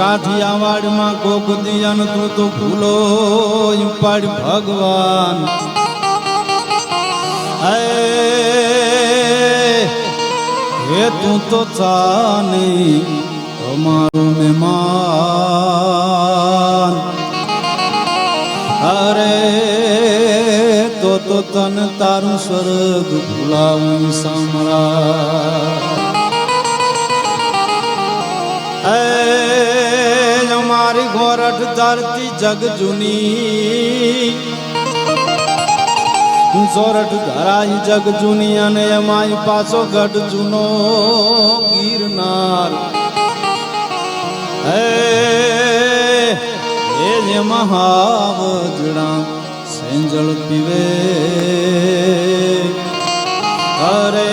કાઠિયાવાડમાં કોક દિયન તું ભૂલો પાડ ભગવાન. હે તું તો ચાની તમારું મહેમાન. અરે, તો તો તન તારું સ્વર્ગ ભૂલાવું સામરા ગોરઠ ધરતી જગ જૂની. સોરઠ ધરાય જગ જૂની અને એમાંય પાછો ગઢ જૂનો ગિરનાર. હે જે મહાવજડા સેંજળ પીવે. અરે